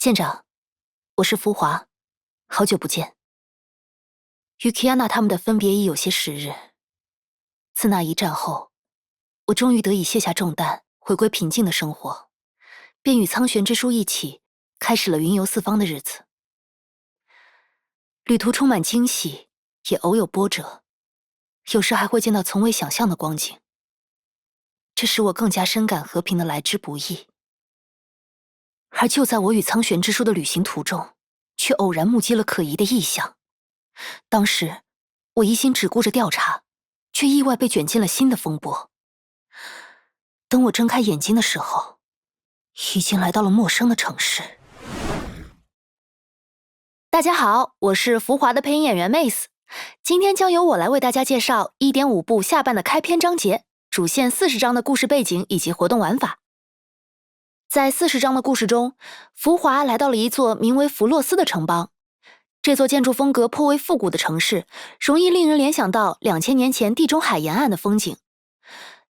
舰长，我是福华，好久不见。与 Kiana 他们的分别已有些时日。自那一战后，我终于得以卸下重担，回归平静的生活，便与苍玄之书一起开始了云游四方的日子。旅途充满惊喜，也偶有波折，有时还会见到从未想象的光景。这使我更加深感和平的来之不易。而就在我与苍玄之书的旅行途中，却偶然目击了可疑的异象。当时，我一心只顾着调查，却意外被卷进了新的风波。等我睁开眼睛的时候，已经来到了陌生的城市。大家好，我是浮华的配音演员 Mace，今天将由我来为大家介绍一点五部下半的开篇章节。主线四十章的故事背景以及活动玩法。在四十章的故事中，福华来到了一座名为弗洛斯的城邦。这座建筑风格颇为复古的城市，容易令人联想到两千年前地中海沿岸的风景。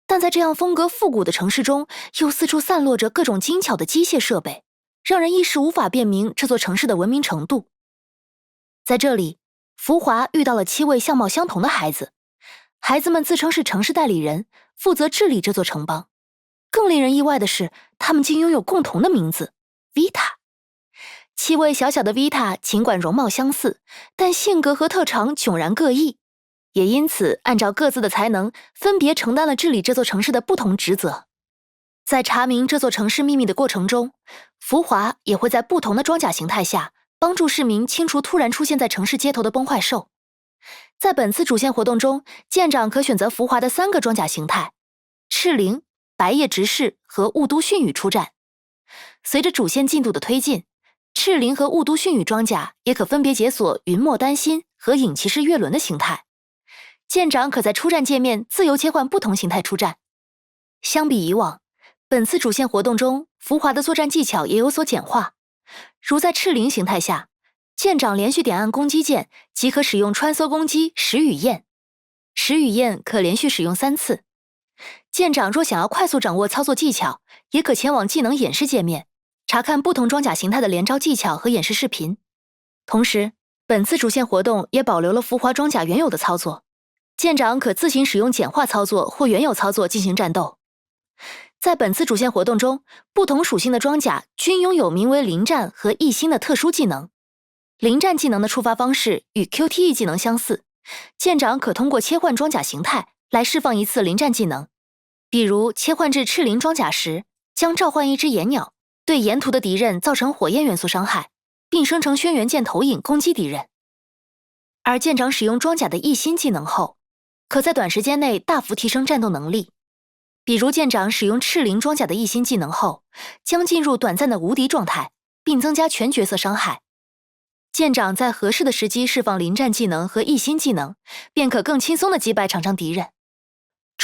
但在这样风格复古的城市中，又四处散落着各种精巧的机械设备，让人一时无法辨明这座城市的文明程度。在这里，福华遇到了七位相貌相同的孩子，孩子们自称是城市代理人。负责治理这座城邦。更令人意外的是，他们竟拥有共同的名字 ——Vita。七位小小的 Vita，尽管容貌相似，但性格和特长迥然各异，也因此按照各自的才能，分别承担了治理这座城市的不同职责。在查明这座城市秘密的过程中，福华也会在不同的装甲形态下，帮助市民清除突然出现在城市街头的崩坏兽。在本次主线活动中，舰长可选择浮华的三个装甲形态：赤灵、白夜执事和雾都迅雨出战。随着主线进度的推进，赤灵和雾都迅雨装甲也可分别解锁云墨丹心和影骑士月轮的形态。舰长可在出战界面自由切换不同形态出战。相比以往，本次主线活动中，浮华的作战技巧也有所简化，如在赤灵形态下。舰长连续点按攻击键即可使用穿梭攻击石雨燕，石雨燕可连续使用三次。舰长若想要快速掌握操作技巧，也可前往技能演示界面，查看不同装甲形态的连招技巧和演示视频。同时，本次主线活动也保留了浮华装甲原有的操作，舰长可自行使用简化操作或原有操作进行战斗。在本次主线活动中，不同属性的装甲均拥有名为临战和一星的特殊技能。临战技能的触发方式与 QTE 技能相似，舰长可通过切换装甲形态来释放一次临战技能。比如切换至赤灵装甲时，将召唤一只岩鸟，对沿途的敌人造成火焰元素伤害，并生成轩辕剑投影攻击敌人。而舰长使用装甲的一心技能后，可在短时间内大幅提升战斗能力。比如舰长使用赤灵装甲的一心技能后，将进入短暂的无敌状态，并增加全角色伤害。舰长在合适的时机释放临战技能和一心技能，便可更轻松的击败场上敌人。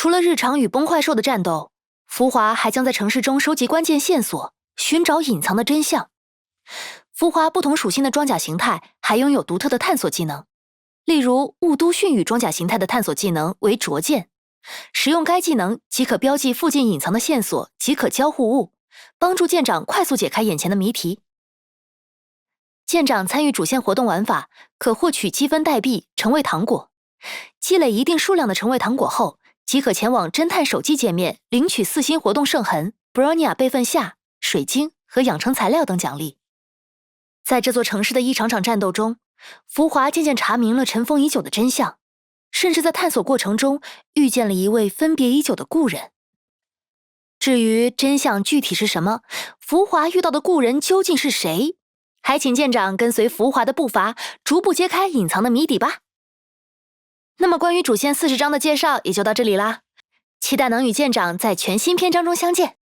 除了日常与崩坏兽的战斗，浮华还将在城市中收集关键线索，寻找隐藏的真相。浮华不同属性的装甲形态还拥有独特的探索技能，例如雾都迅雨装甲形态的探索技能为卓见，使用该技能即可标记附近隐藏的线索即可交互物，帮助舰长快速解开眼前的谜题。舰长参与主线活动玩法，可获取积分代币成为糖果。积累一定数量的成为糖果后，即可前往侦探手机界面领取四星活动圣痕、Bronia 备份下、水晶和养成材料等奖励。在这座城市的一场场战斗中，浮华渐渐查明了尘封已久的真相，甚至在探索过程中遇见了一位分别已久的故人。至于真相具体是什么，浮华遇到的故人究竟是谁？还请舰长跟随浮华的步伐，逐步揭开隐藏的谜底吧。那么，关于主线四十章的介绍也就到这里啦，期待能与舰长在全新篇章中相见。